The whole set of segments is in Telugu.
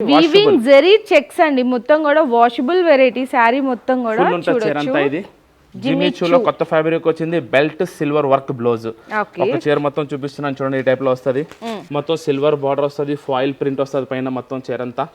వీవింగ్ జరీ చెక్స్ అండి. మొత్తం కూడా వాషబుల్ వెరైటీ శారీ మొత్తం కూడా అంతా ఇది. జిమ్మిచూలో కొత్త ఫ్యాబ్రిక్ వచ్చింది. బెల్ట్ సిల్వర్ వర్క్ బ్లౌజ్ ఒక చీర మొత్తం చూపిస్తున్నాను చూడండి ఈ టైప్లో వస్తది. మొత్తం సిల్వర్ బార్డర్ వస్తది ఫాయిల్ ప్రింట్ వస్తది పైన మొత్తం చీర అంతా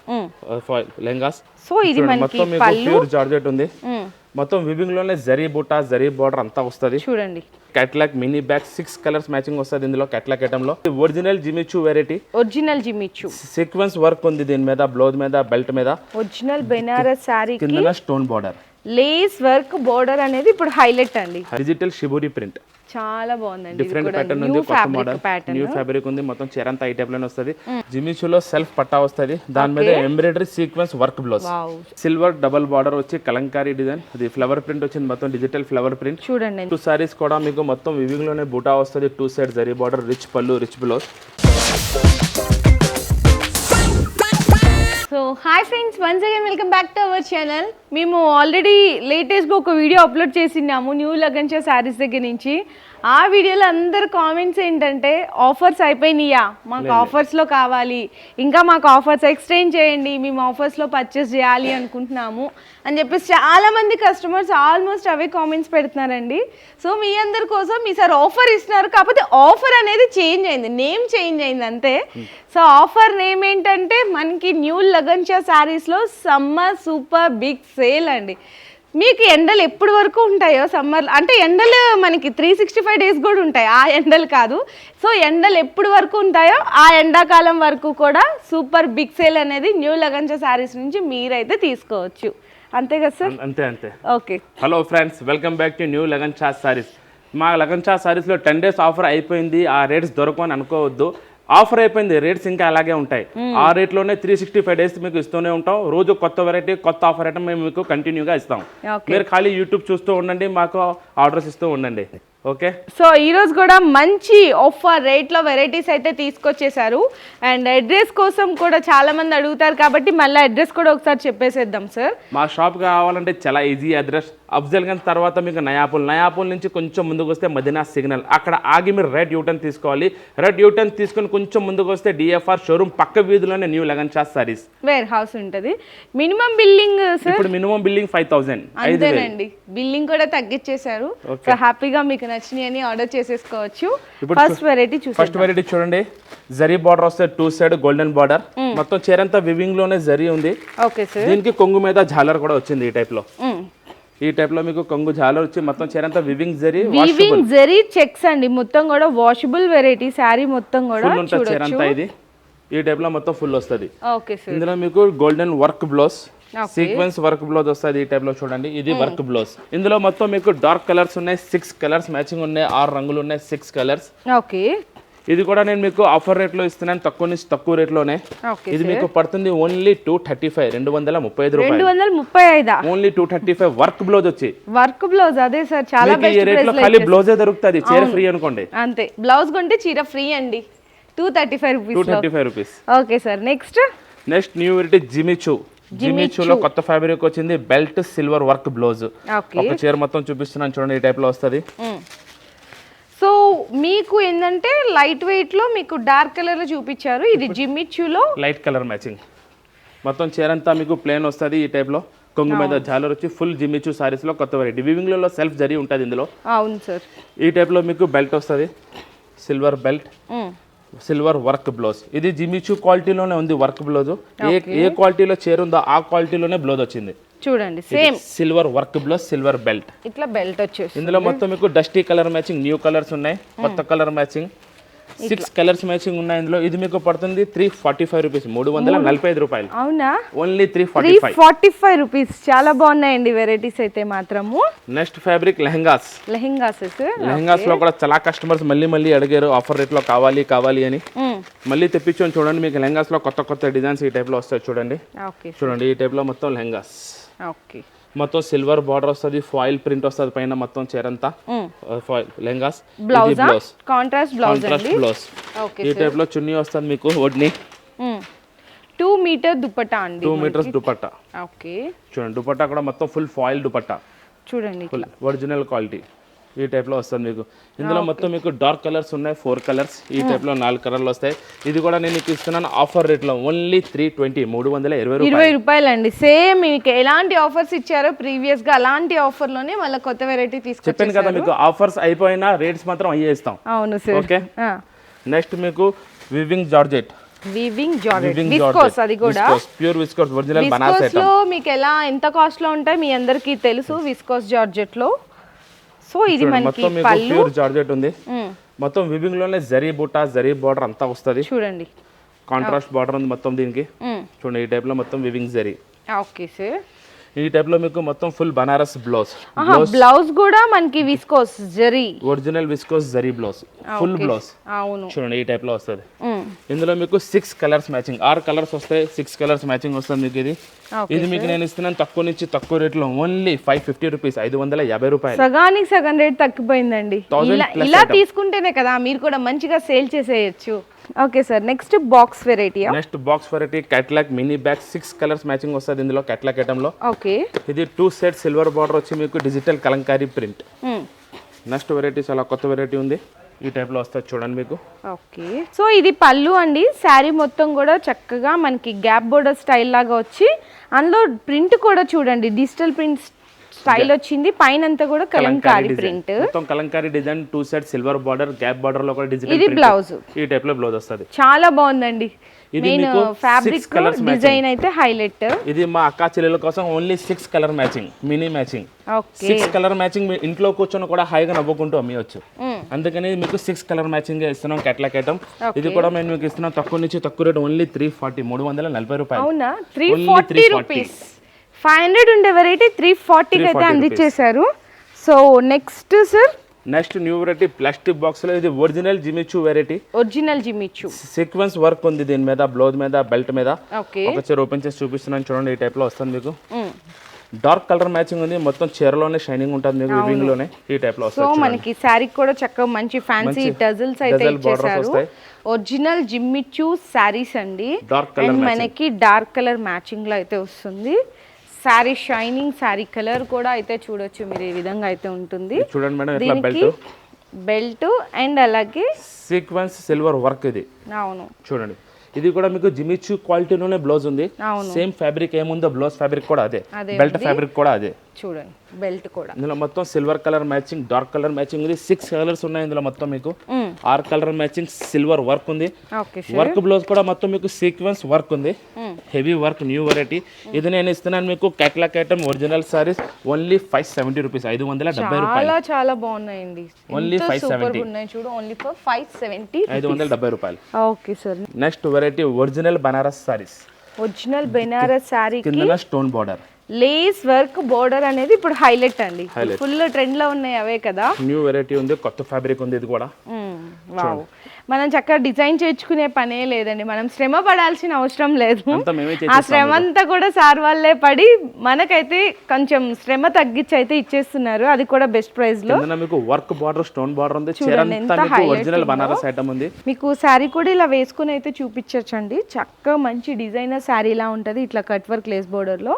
ఫాయిల్ లెంగాస్ సో ఇది మొత్తం మీకు ప్యూర్ జార్జెట్ ఉంది. మ్మ్. మొత్తం వివింగ్లోనే జరీ బూటా జరీ బార్డర్ అంతా వస్తది. చూడండి. Catalogue mini bag six colours matching వస్తుంది ఇందులో catalogue ఐటమ్లో. Original Jimmy Choo variety original Jimmy Choo sequence work ఉంది దీని మీద బ్లౌజ్ మీద బెల్ట్ మీద. ఒరిజినల్ బెనారస్ శారీ కింద stone border lace work border అనేది ఇప్పుడు హైలైట్ అండి. డిజిటల్ షిబూరి ప్రింట్ చాలా బాగుందండి. డిఫరెంట్ ప్యాటర్న్ ఉంది కొత్త మోడల్ న్యూ ఫ్యాబ్రిక్ ఉంది. మొత్తం చీర అంతా ఈ టైప్లోనే వస్తుంది. జిమిచూలో సెల్ఫ్ పట్టా వస్తుంది. దాని మీద embroidery sequence work blouse silver double border వచ్చి కలంకారీ డిజైన్ అది ఫ్లవర్ ప్రింట్ వచ్చింది మొత్తం డిజిటల్ ఫ్లవర్ ప్రింట్ చూడండి. టూ సారీస్ కూడా మీకు మొత్తం వివింగ్లోనే బూటా వస్తుంది. Two side zari border rich పళ్ళు rich blouse so hi friends once again welcome back to our channel మేము ఆల్రెడీ లేటెస్ట్గా ఒక వీడియో అప్లోడ్ చేసినాము న్యూ లగన్షా శారీస్ దగ్గర నుంచి. ఆ వీడియోలో అందరు కామెంట్స్ ఏంటంటే ఆఫర్స్ అయిపోయినాయా? మాకు ఆఫర్స్లో కావాలి. ఇంకా మాకు ఆఫర్స్ ఎక్స్టెండ్ చేయండి. మేము ఆఫర్స్లో పర్చేస్ చేయాలి అనుకుంటున్నాము. అని చెప్పేసి చాలా మంది కస్టమర్స్ ఆల్మోస్ట్ అవే కామెంట్స్ పెడుతున్నారండి. సో మీ అందరి కోసం ఈసారి ఆఫర్ ఇస్తున్నారు. కాకపోతే ఆఫర్ అనేది చేంజ్ అయింది. నేమ్ చేంజ్ అయింది అంతే. సో ఆఫర్ నేమ్ ఏంటంటే మనకి న్యూ లగన్షా శారీస్లో సమ్మర్ సూపర్ బిగ్ సేల్ అండి. మీకు ఎండలు ఎప్పటి వరకు ఉంటాయో సమ్మర్ అంటే ఎండలు మనకి త్రీ సిక్స్టీ ఫైవ్ డేస్ కూడా ఉంటాయి ఆ ఎండలు కాదు. సో ఎండలు ఎప్పటి వరకు ఉంటాయో ఆ ఎండాకాలం వరకు కూడా సూపర్ బిగ్ సేల్ అనేది న్యూ లగన్షా శారీస్ నుంచి మీరైతే తీసుకోవచ్చు. అంతే కదా సార్? అంతే అంతే. Okay. Hello friends welcome back to new lagan చా సారీస్ మా లగన్ చా సారీస్లో టెన్ డేస్ ఆఫర్ అయిపోయింది. ఆ రేట్స్ దొరకని అనుకోవద్దు. ఆఫర్ అయిపోయింది. రేట్స్ ఇంకా అలాగే ఉంటాయి. ఆ రేట్లోనే త్రీ సిక్స్టీ ఫైవ్ డేస్ మీకు ఇస్తూనే ఉంటాం. రోజు కొత్త వెరైటీ కొత్త ఆఫర్ ఐటమ్ మేము మీకు కంటిన్యూగా ఇస్తాం. మీరు ఖాళీ యూట్యూబ్ చూస్తూ ఉండండి మాకు ఆర్డర్స్ ఇస్తూ ఉండండి. ఓకే? సో ఈరోజు కూడా మంచి ఆఫర్ రేట్లో వెరైటీస్ అయితే తీసుకొచ్చేసారు అండ్ అడ్రస్ కోసం కూడా చాలా మంది అడుగుతారు కాబట్టి మళ్ళీ అడ్రస్ కూడా ఒకసారి చెప్పేసేద్దాం సార్ మా షాప్ కావాలంటే చాలా ఈజీ అడ్రస్ అఫ్జల్ గంజ్ తర్వాత మీకు నయాపూల్. నయాపూల్ నుంచి కొంచెం ముందుకు వస్తే మదీనా సిగ్నల్. అక్కడ ఆగి మీరు రెడ్ యూటర్న్ తీసుకోవాలి. రెడ్ యూటర్న్ తీసుకొని కొంచెం ముందుకు వస్తే డిఎఫ్ఆర్ షోరూమ్ పక్క వీధిలోనే న్యూ లగన్ చా సారీస్. వేర్ హౌస్ ఉంటుంది. మినిమం బిల్లింగ్ ఇప్పుడు మినిమం బిల్లింగ్ ఫైవ్ థౌసండ్ అంతేనండి. బిల్లింగ్ కూడా తగ్గించేశారు. సో హ్యాపీగా మీకు నచ్చినాయి అని ఆర్డర్ చేసేసుకోవచ్చు. ఫస్ట్ వెరైటీ చూసి ఫస్ట్ వెరైటీ చూడంండి. జరీ బార్డర్ వస్తే టూ సైడ్ గోల్డెన్ బార్డర్ మొత్తం చీరంతా వివింగ్లోనే జరీ ఉంది. దీనికి కొంగు మీద జాలర్ కూడా వచ్చింది ఈ టైప్లో. ఈ టైప్లో మీకు కొంగు జాలర్ వచ్చి మొత్తం చీరంతా వివింగ్ జరీ వీవింగ్ జరీ చెక్స్ అండి. మొత్తం కూడా వాషబుల్ వెరైటీ శారీ మొత్తం కూడా ఫుల్ ఉంటుంది చూడొచ్చు. చీరంతా ఇది. ఈ టైప్లో మొత్తం ఫుల్ వస్తుంది. ఓకే సార్ ఇందులో మీకు golden work blouse. Sequence work blouse వస్తుంది ఈ టైప్లో చూడండి. ఇది వర్క్ బ్లౌజ్ ఇందులో మొత్తం మీకు డార్క్ కలర్స్ ఉన్నాయి సిక్స్ కలర్స్ మ్యాచింగ్ ఉన్నాయి ఆరు రంగులు ఉన్నాయి సిక్స్ కలర్స్ ఓకే ఇది కూడా నేను మీకు ఆఫర్ రేట్లో ఇస్తున్నాను. తక్కువ నుంచి తక్కువ రేట్లోనే ఇది మీకు పడుతుంది ఓన్లీ టూ థర్టీ ఫైవ్ రెండు వందల ముప్పై ఐదు రెండు వందల ముప్పై ఐదా? Only two thirty five work blouse వచ్చి. వర్క్ బ్లౌజ్ అదే సార్ చాలా ఈ ఖాళీ బ్లౌజే దొరుకుతుంది? చీర ఫ్రీ అనుకోండి. అంతే. బ్లౌజ్ కొంటే చీర ఫ్రీ అండి. Two thirty five two rupees thirty five rupees okay sir next next new variety Jimmy Choo జిమిచూలో కొత్త ఫ్యాబ్రిక్ వచ్చింది. బెల్ట్ సిల్వర్ వర్క్ బ్లౌజ్ ఒక చీర మొత్తం చూపిస్తున్నాను. చూడండి ఈ టైప్లో వస్తుంది. సో మీకు ఏంటంటే లైట్ వెయిట్లో మీకు డార్క్ కలర్లో చూపించారు. ఇది జిమ్మిచ్చులో లైట్ కలర్ మ్యాచింగ్ మొత్తం చీర అంతా మీకు ప్లేన్ వస్తుంది ఈ టైప్లో. కొంగు మీద జాలర్ వచ్చి ఫుల్ జిమిచూ సారీస్లో కొత్త వెరైటీ వివింగ్లో సెల్ఫ్ జరీ ఉంటుంది ఇందులో. అవును సార్ ఈ టైప్లో మీకు బెల్ట్ వస్తుంది. Silver belt silver work blouse ఇది జిమిచూ క్వాలిటీలోనే ఉంది వర్క్ బ్లౌజ్ ఏ ఏ క్వాలిటీలో చీర ఉందో ఆ క్వాలిటీలోనే బ్లౌజ్ వచ్చింది. చూడండి same. Silver work blouse silver belt. ఇట్లా బెల్ట్ వచ్చేసి ఇందులో మొత్తం మీకు dusty colour matching new colours ఉన్నాయి కొత్త colour matching. Six colours matching ఉన్నాయి ఇందులో. ఇది మీకు పడుతుంది త్రీ ఫార్టీ ఫైవ్ రూపీస్ మూడు వందల నలభై ఐదు రూపాయలు. అవునా? Only three forty five forty five rupees. చాలా బాగున్నాయండి వెరైటీస్ అయితే మాత్రము. Next fabric lehengas. లెహెంగాస్ లెహంగాస్లో కూడా చాలా కస్టమర్స్ మళ్ళీ మళ్ళీ అడిగారు ఆఫర్ రేట్లో కావాలి కావాలి అని. మళ్ళీ తెప్పించొని చూడండి మీకు లెహంగాస్లో కొత్త కొత్త డిజైన్స్ ఈ టైప్లో వస్తాయి చూడండి. చూడండి ఈ టైప్లో మొత్తం లెహంగాస్. ఓకే. మొత్తం సిల్వర్ బార్డర్ వస్తుంది ఫాయిల్ ప్రింట్ వస్తుంది పైన మొత్తం చీరంతా. Foil lehengas. Blouse? Contrast blouse blouse. Okay ఈ టైప్లో చున్నీ వస్తుంది మీకు ఒడ్ని. టూ మీటర్ దుప్పటా అండి టూ మీటర్స్ దుపట్టా. ఓకే. చూడండి దుపట్టా కూడా మొత్తం ఫుల్ ఫాయిల్ దుపట్టా. చూడండి ఒరిజినల్ క్వాలిటీ ఈ టైప్లో వస్తుంది మీకు. ఇందులో మొత్తం మీకు డార్క్ కలర్స్ ఉన్నాయి ఫోర్ కలర్స్ ఈ టైప్లో నాలుగు కలర్లు వస్తాయి. ఇది కూడా నేను మీకు ఇస్తున్నాను ఆఫర్ రేట్లో ఓన్లీ త్రీ ట్వంటీ మూడు వందల ఇరవై రూపాయలు. ఇరవై రూపాయలండి. సేమ్ మీకు ఎలాంటి ఆఫర్స్ ఇచ్చారో ప్రీవియస్గా అలాంటి ఆఫర్లోనే మళ్ళీ కొత్త వెరైటీ తీసుకొచ్చారు చెప్పాను కదా మీకు ఆఫర్స్ అయిపోయినా రేట్స్ మాత్రం అయ్యే ఇస్తాం. అవును సార్. ఓకే నెక్స్ట్ మీకు weaving georgette weaving georgette weaving viscose అది కూడా. ప్యూర్ విస్కోస్ ఒరిజినల్ బనాస్ విస్కోస్లో మీకు ఎలా ఎంత కాస్ట్లో ఉంటాయి మీ అందరికీ తెలుసు విస్కోస్ జార్జెట్లో? సో ఇది మనకి మొత్తం మీకు పళ్ళు. ప్యూర్ జార్జెట్ ఉంది. మొత్తం వివింగ్లోనే జరీ బుట్ట జరీ బార్డర్ అంతా వస్తుంది. చూడండి. కాంట్రాస్ట్ బార్డర్ ఉంది మొత్తం దీనికి. చూడండి ఈ టైప్లో మొత్తం వివింగ్ జరీ. Okay sir. ఈ టైప్లో మీకు మొత్తం ఫుల్ బనారస్ బ్లౌజ్ బ్లౌజ్ కూడా మనకి viscose zari. Original viscose zari blouse full blouse అవును. చూడండి ఈ టైప్లో వస్తుంది. ఇందులో మీకు సిక్స్ కలర్స్ మ్యాచింగ్ ఆరు కలర్స్ వస్తాయి సిక్స్ కలర్స్ మ్యాచింగ్ వస్తుంది మీకు ఇది. ఇది మీకు నేను ఇస్తున్నాను తక్కువ నుంచి తక్కువ రేట్లో. ఓన్లీ ఫైవ్ ఫిఫ్టీ రూపీస్ ఐదు వందల యాభై రూపాయలు. సగానికి సగం రేట్ తగ్గిపోయిందండి. ఇలా. తీసుకుంటేనే కదా మీరు కూడా మంచిగా సేల్ చేసేయచ్చు. Okay sir next box వెరైటీయా next box variety catalogue mini bag six colours matching వస్తుంది ఇందులో క్యాట్లాగ్ ఐటమ్లో. ఓకే ఇది టూ సెట్ సిల్వర్ బార్డర్ వచ్చి మీకు digital Kalamkari print. Next variety చాలా కొత్త వెరైటీ ఉంది. ఈ టైప్లో వస్తుంది చూడండి మీకు. ఓకే సో ఇది పళ్ళు అండి. శారీ మొత్తం కూడా చక్కగా మనకి గ్యాప్ బోర్డర్ స్టైల్ లాగా వచ్చి అందులో ప్రింట్ కూడా చూడంండి. డిజిటల్ ప్రింట్ స్టైల్ వచ్చింది పైన అంతా కూడా కలంకారీ డిజైన్. ప్రింట్. మొత్తం Kalamkari design two set silver border gap బార్డర్లో కూడా డిజిటల్ ఇది బ్లౌజ్ ఈ టైప్లో బ్లౌజ్ వస్తుంది. చాలా బాగుందండి. ఇది మీకు ఫ్యాబ్రిక్ colours matching. డిజైన్ అయితే హైలైట్ ఇది మా అక్క చెల్లెల కోసం only six colour matching mini matching six colour matching ఇంట్లో కూర్చొని కూడా హాయిగా నవ్వుకుంటూ అమ్మవచ్చు అందుకని మీకు సిక్స్ కలర్ మ్యాచింగ్ ఇస్తున్నాం కేటలాగ్ ఐటమ్ ఇది కూడా మేము మీకు ఇస్తున్నాం తక్కువ నుంచి తక్కువ రేట్ ఓన్లీ త్రీ ఫార్టీ మూడు వందల నలభై రూపాయలు. Three forty 340. Rupees five hundred ఉండే వెరైటీ త్రీ ఫార్టీకి అయితే 340 అందించేశారు so next sir next new variety plastic బాక్స్లో ఇది original Jimmy Choo variety original Jimmy Choo sequence work ఉంది దీని మీద బ్లౌజ్ మీద బెల్ట్ మీద. ఓకే ఒక చీర ఓపెన్ చేసి చూపిస్తున్నాను చూడండి ఈ టైప్లో వస్తుంది మీకు. డార్క్ కలర్ మ్యాచింగ్ ఉంది మొత్తం చీరలోనే షైనింగ్ ఉంటుంది మీకు వివింగ్లోనే ఈ టైప్లో సో మనకి శారీకి కూడా చక్కగా మంచి ఫ్యాన్సీ టజల్స్ అయితే ఇచ్చేసారు. ఒరిజినల్ జిమ్మిచూ శారీస్ అండి. And matching. మనకి డార్క్ కలర్ మ్యాచింగ్లో అయితే వస్తుంది. శారీ షైనింగ్ శారీ కలర్ కూడా అయితే చూడొచ్చు మీరు ఈ విధంగా అయితే ఉంటుంది. చూడండి మేడం ఇట్లా బెల్ట్? బెల్ట్ అండ్ అలాగే సీక్వెన్స్ సిల్వర్ వర్క్ ఇది. అవును. చూడండి. ఇది కూడా మీకు జిమిచూ క్వాలిటీలోనే బ్లౌజ్ ఉంది. సేమ్ ఫ్యాబ్రిక్ ఏముందో బ్లౌజ్ ఫ్యాబ్రిక్ కూడా అదే. బెల్ట్ ఫ్యాబ్రిక్ కూడా అదే. చూడండి. బెల్ట్ కూడా. ఇందులో మొత్తం silver colour matching dark colour matching ఉంది. సిక్స్ కలర్స్ ఉన్నాయి ఇందులో మొత్తం మీకు. ఆర్ కలర్ మ్యాచింగ్ సిల్వర్ వర్క్ ఉంది. వర్క్ బ్లౌజ్ కూడా మొత్తం మీకు సీక్వెన్స్ వర్క్ ఉంది. Heavy work new variety. ఇది నేను ఇస్తున్నాను మీకు catalogue item original saris only five seventy rupees ఐదు వందల డెబ్బై రూపాయలు. చాలా బాగున్నాయండి. 570. సూపర్ ఉన్నాయి చూడు ఓన్లీ ఫర్ ఫైవ్ సెవెంటీ ఐదు వందల డెబ్బై రూపాయలు. Okay sir next variety original Banaras saris original Banaras శారీకి కిందన stone border lace work border అనేది ఇప్పుడు హైలైట్ అండి. ఫుల్ ట్రెండ్లో ఉన్నాయి అవే కదా. న్యూ వెరైటీ ఉంది కొత్త ఫ్యాబ్రిక్ ఉంది ఇది కూడా. వావ్ మనం చక్కగా డిజైన్ చేయించుకునే పనే లేదండి. మనం శ్రమ పడాల్సిన అవసరం లేదు. ఆ శ్రమ అంతా కూడా సార్ వాళ్ళే పడి మనకైతే కొంచెం శ్రమ తగ్గించి అయితే ఇచ్చేస్తున్నారు. అది కూడా బెస్ట్ ప్రైస్లో. మీకు వర్క్ బార్డర్ స్టోన్ బార్డర్ ఉంది. ఒరిజినల్. బనారస్ ఐటమ్ ఉంది. మీకు శారీ కూడా ఇలా వేసుకుని అయితే చూపించచ్చండి. చక్కగా మంచి డిజైనర్ శారీ లా ఉంటుంది ఇట్లా కట్ వర్క్ లేస్ బోర్డర్లో.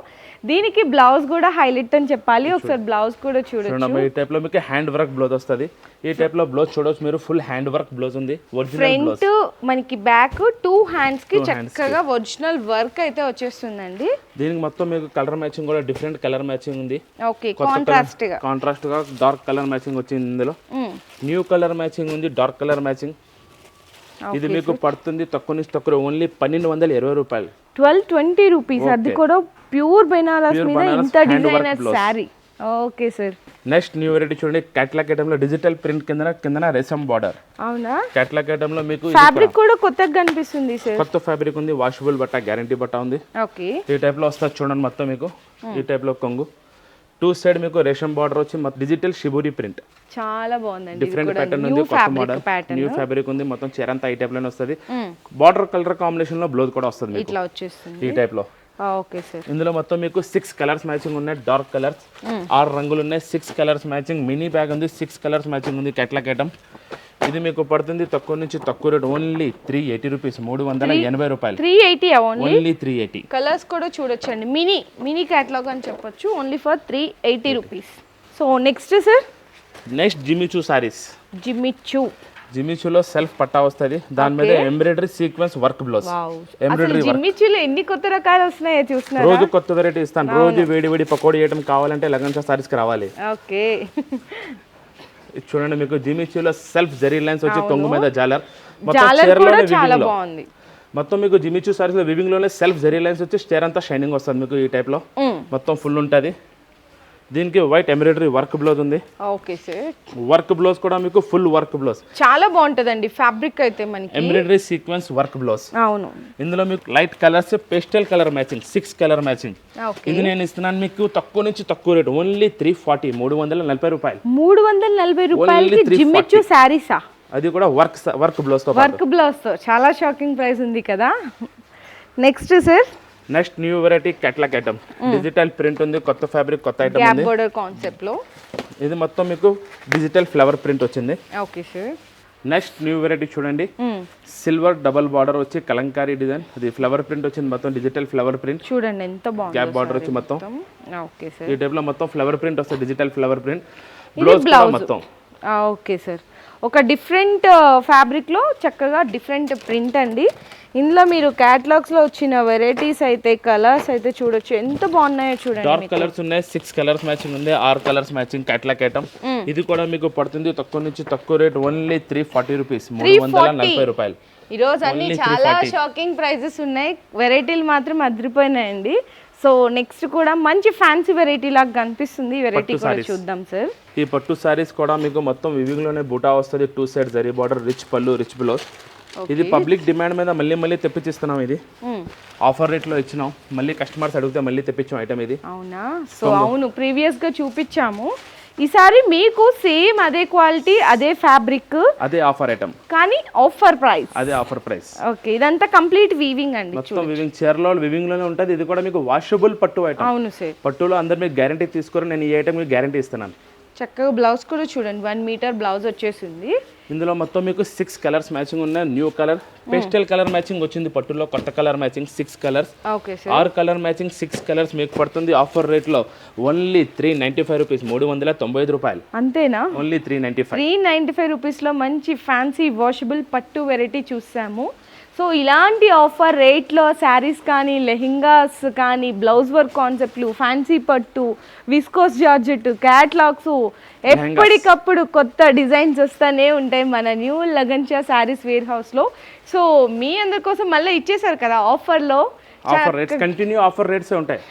దీనికి బ్లౌజ్ కూడా హైలైట్ అని చెప్పాలి. ఒకసారి బ్లౌజ్ కూడా చూడండి ఈ టైప్లో మీకు హ్యాండ్ వర్క్ బ్లౌజ్ వస్తుంది. ఈ టైప్లో బ్లౌజ్ చూడొచ్చు మీరు ఫుల్ హ్యాండ్ వర్క్ బ్లౌజ్ ఉంది ఫ్రంట్ మనకి బ్యాక్ టూ హ్యాండ్స్కి చక్కగా ఒరిజినల్ వర్క్ అయితే వచ్చేస్తుందండి. దీనికి మొత్తం మీకు కలర్ మ్యాచింగ్ కూడా డిఫరెంట్ కలర్ మ్యాచింగ్ ఉంది. ఓకే కాంట్రాస్ట్గా. కాంట్రాస్ట్గా డార్క్ కలర్ మ్యాచింగ్ వచ్చింది ఇందులో. న్యూ కలర్ మ్యాచింగ్ ఉంది డార్క్ కలర్ మ్యాచింగ్ ఇది మీకు పడుతుంది తక్కువ నుంచి తక్కువ ఓన్లీ పన్నెండు వందల ఇరవై రూపాయలు. ట్వెల్వ్ ట్వంటీ రూపీస్ అది కూడా ప్యూర్ బెనారస్ మీద ఇంత designer. Sari okay sir. Next new variety చూడండి క్యాట్లాగ్ ఐటమ్లో డిజిటల్ ప్రింట్ కింద కిందన రేసమ్ బార్డర్ అవునా? క్యాట్లాగ్ ఐటమ్లో మీకు ఫ్యాబ్రిక్ కూడా. కొత్తగా కనిపిస్తుంది సార్. కొత్త ఫ్యాబ్రిక్ ఉంది వాషబుల్ బట్ట గ్యారంటీ బట్ట ఉంది. ఓకే. ఈ టైప్లో వస్తుంది చూడండి మొత్తం మీకు. ఈ టైప్లో కొంగు. టూ సైడ్ మీకు రేషన్ బార్డర్ వచ్చి డిజిటల్ షిబూరి ప్రింట్ చాలా బాగుందండి ఇది డిఫరెంట్ ప్యాటర్న్ ఉంది కొత్త మోడల్ న్యూ ఫ్యాబ్రిక్ ఉంది మొత్తం చీర అంతా ఈ టైప్లోనే వస్తుంది. బార్డర్ కలర్ కాంబినేషన్లో బ్లౌజ్ కూడా వస్తుంది ఇట్లా వచ్చేస్తుంది. ఈ టైప్లో. Okay sir. ఇందులో మొత్తం మీకు సిక్స్ కలర్స్ మ్యాచింగ్ ఉన్నాయి డార్క్ కలర్స్ ఆరు రంగులు ఉన్నాయి six colours matching mini bag ఉంది సిక్స్ కలర్స్ మ్యాచింగ్ ఉంది కెట్లాక్ ఐటమ్ ఇది మీకు పడుతుంది తక్కువ నుంచి తక్కువ rate only three eighty rupees మూడు వందల ఎనభై రూపాయలు. Three eighty only only three eighty colours కూడా చూడొచ్చండి. మినీ మినీ క్యాటలాగ్ అని చెప్పొచ్చు only for three eighty rupees so next sir next Jimmy Choo saris Jimmy Choo జిమిచూలో self పట్టా వస్తుంది. దాని మీద embroidery sequence work blouse embroidery అసలు జిమ్మిచ్చులో ఎన్ని కొత్త రకాలు వస్తున్నాయో చూస్తున్నారా? రోజు కొత్త వెరైటీ ఇస్తాను. రోజు వేడి వేడి పకోడీ చేయడం కావాలంటే లగన్ సారీస్కి రావాలి. ఓకే. చూడండి మీకు జిమిచూలో సెల్ఫ్ జరీ లైన్స్ వచ్చి కొంగు మీద జాలర్. మొత్తం చాలా. బాగుంది. మొత్తం మీకు జిమిచూ సారీస్లో వివింగ్లోనే సెల్ఫ్ జరీ లైన్స్ వచ్చి స్టేర్ అంతా షైనింగ్ వస్తుంది మీకు ఈ టైప్లో. మొత్తం ఫుల్ ఉంటుంది. దీనికి వైట్ ఎంబ్రాయిడరీ వర్క్ బ్లౌజ్ ఉంది. Okay sir. వర్క్ బ్లౌజ్ కూడా మీకు ఫుల్ వర్క్ బ్లౌజ్ చాలా బాగుంటదండి ఫ్యాబ్రిక్ అయితే మనకి. ఎంబ్రాయిడరీ సీక్వెన్స్ వర్క్ బ్లౌజ్ అవును. ఇందులో మీకు light colours pastel colour matching six colour matching okay. ఇది నేను ఇస్తున్నాను మీకు తక్కువ నుంచి తక్కువ రేట్. ఓన్లీ త్రీ ఫార్టీ మూడు వందల నలభై రూపాయలు. మూడు వందల నలభై రూపాయలకి 340. జిమ్మిచ్చు శారీసా? అది కూడా వర్క్ వర్క్ బ్లౌజ్ వర్క్ బ్లౌజ్తో. చాలా షాకింగ్ ప్రైస్ ఉంది కదా. Next sir next new variety catalogue item. Digital print ఉంది కొత్త ఫ్యాబ్రిక్ కొత్త ఐటమ్ గ్యాప్ ఉంది. బోర్డర్ కాన్సెప్ట్లో. ఇది మొత్తం మీకు డిజిటల్ ఫ్లవర్ ప్రింట్ వచ్చింది. Okay sir next new variety చూడండి. సిల్వర్ డబల్ బార్డర్ వచ్చి కలంకారీ డిజైన్. అది ఫ్లవర్ ప్రింట్ వచ్చింది మొత్తం డిజిటల్ ఫ్లవర్ ప్రింట్. చూడండి ఎంత బాగుంది గ్యాప్ బార్డర్ వచ్చి మొత్తం. ఓకే సార్ ఈ టైప్లో మొత్తం ఫ్లవర్ ప్రింట్ వస్తుంది డిజిటల్ ఫ్లవర్ ప్రింట్. బ్లౌజ్ మొత్తం. ఓకే సార్ ఒక డిఫరెంట్ ఫ్యాబ్రిక్లో చక్కగా డిఫరెంట్ ప్రింట్ అండి. ఇందులో మీరు క్యాటలాగ్స్లో వచ్చిన వెరైటీస్ అయితే కలర్స్ అయితే చూడొచ్చు. ఎంత బాగున్నాయో చూడండి డార్క్ కలర్స్ ఉన్నాయి సిక్స్ కలర్స్ మ్యాచింగ్ ఉంది ఆరు కలర్స్ మ్యాచింగ్ క్యాట్లాక్ ఐటమ్ ఇది కూడా మీకు పడుతుంది తక్కువ నుంచి తక్కువ rate only three forty rupees మూడు వందల నలభై రూపాయలు. ఈరోజు అన్ని చాలా షాకింగ్ ప్రైజెస్ ఉన్నాయి. వెరైటీలు మాత్రం అదిరిపోయినాయండి. సో నెక్స్ట్ కూడా మంచి ఫ్యాన్సీ వెరైటీ లాగా కనిపిస్తుంది ఈ వెరైటీ కూడా చూద్దాం సార్ ఈ పట్టు సారీస్ కూడా మీకు మొత్తం వివింగ్లోనే బూటా వస్తుంది two side zari border rich పళ్ళు రిచ్ బ్లౌజ్ ఇది పబ్లిక్ డిమాండ్ మీద మళ్ళీ మళ్ళీ తెప్పించిస్తున్నాం ఇది. ఆఫర్ రేట్లో ఇచ్చినాం. మళ్ళీ కస్టమర్స్ అడిగితే మళ్ళీ తెప్పించాం ఐటమ్ ఇది. అవునా? సో అవును ప్రీవియస్గా చూపించాము. ఈసారి మీకు సేమ్ అదే క్వాలిటీ అదే ఫ్యాబ్రిక్ అదే ఆఫర్ ఐటమ్ కానీ ఆఫర్ ప్రైస్ అదే ఆఫర్ ప్రైస్ ఓకే ఇదంతా కంప్లీట్ వీవింగ్ అండి మొత్తం వివింగ్ చీరలో వివింగ్లోనే ఉంటుంది. ఇది కూడా మీకు వాషబుల్ పట్టు ఐటమ్ అవును సార్ పట్టులో అందరు మీకు గ్యారంటీ తీసుకోరు నేను ఈ ఐటమ్ మీకు గ్యారంటీ ఇస్తున్నాను. చక్కగా బ్లౌజ్ కూడా చూడండి. వన్ మీటర్ బ్లౌజ్ వచ్చేసింది. ఇందులో మొత్తం మీకు సిక్స్ కలర్స్ మ్యాచింగ్ ఉన్నాయి. New colour pastel colour matching వచ్చింది పట్టులో కొత్త కలర్ మ్యాచింగ్ సిక్స్ కలర్స్ ఆరు కలర్ మ్యాచింగ్ సిక్స్ కలర్స్ మీకు పడుతుంది. ఆఫర్ రేట్లో only three ninety five rupees మూడు వందల తొంభై ఐదు రూపాయలు. అంతేనా? Only three ninety five three ninety five రూపీస్లో మంచి ఫ్యాన్సీ వాషబుల్ పట్టు వెరైటీ చూసాము. సో ఇలాంటి ఆఫర్ రేట్లో శారీస్ కానీ లెహింగాస్ కానీ బ్లౌజ్ వర్క్ కాన్సెప్ట్లు ఫ్యాన్సీ పట్టు విస్కోస్ జార్జెట్ క్యాట్లాగ్స్ ఎప్పటికప్పుడు కొత్త డిజైన్స్ వస్తూనే ఉంటాయి మన న్యూ లగన్చా శారీస్ వేర్ హౌస్లో. సో మీ అందరి కోసం మళ్ళీ ఇచ్చేసారు కదా ఆఫర్లో. Offer rates continue offer rates ఉంటాయి.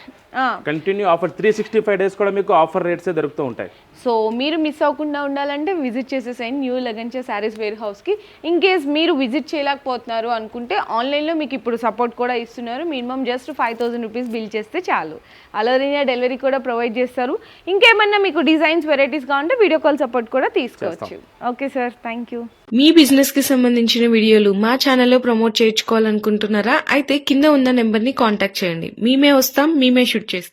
Continue offer three sixty five days కూడా మీకు ఆఫర్ రేట్సే దొరుకుతూ ఉంటాయి. సో మీరు మిస్ అవ్వకుండా ఉండాలంటే విజిట్ చేసేసేయండి న్యూ లగన్చా శారీస్ వేర్ హౌస్కి ఇన్ కేస్ మీరు విజిట్ చేయలేకపోతున్నారు అనుకుంటే ఆన్లైన్లో మీకు ఇప్పుడు సపోర్ట్ కూడా ఇస్తున్నారు. Minimum just five thousand rupees bill చేస్తే చాలు. అలరీనా డెలివరీ కూడా ప్రొవైడ్ చేస్తారు. ఇంకేమన్నా మీకు డిజైన్స్ వెరైటీస్ కావాలంటే వీడియో కాల్ సపోర్ట్ కూడా తీసుకోవచ్చు. ఓకే సార్ థ్యాంక్ యూ మీ బిజినెస్కి సంబంధించిన వీడియోలు మా ఛానల్లో ప్రమోట్ చేయించుకోవాలనుకుంటున్నారా? అయితే కింద ఉన్న నెంబర్ని కాంటాక్ట్ చేయండి. మేమే వస్తాం మేమే షూట్ చేస్తాం.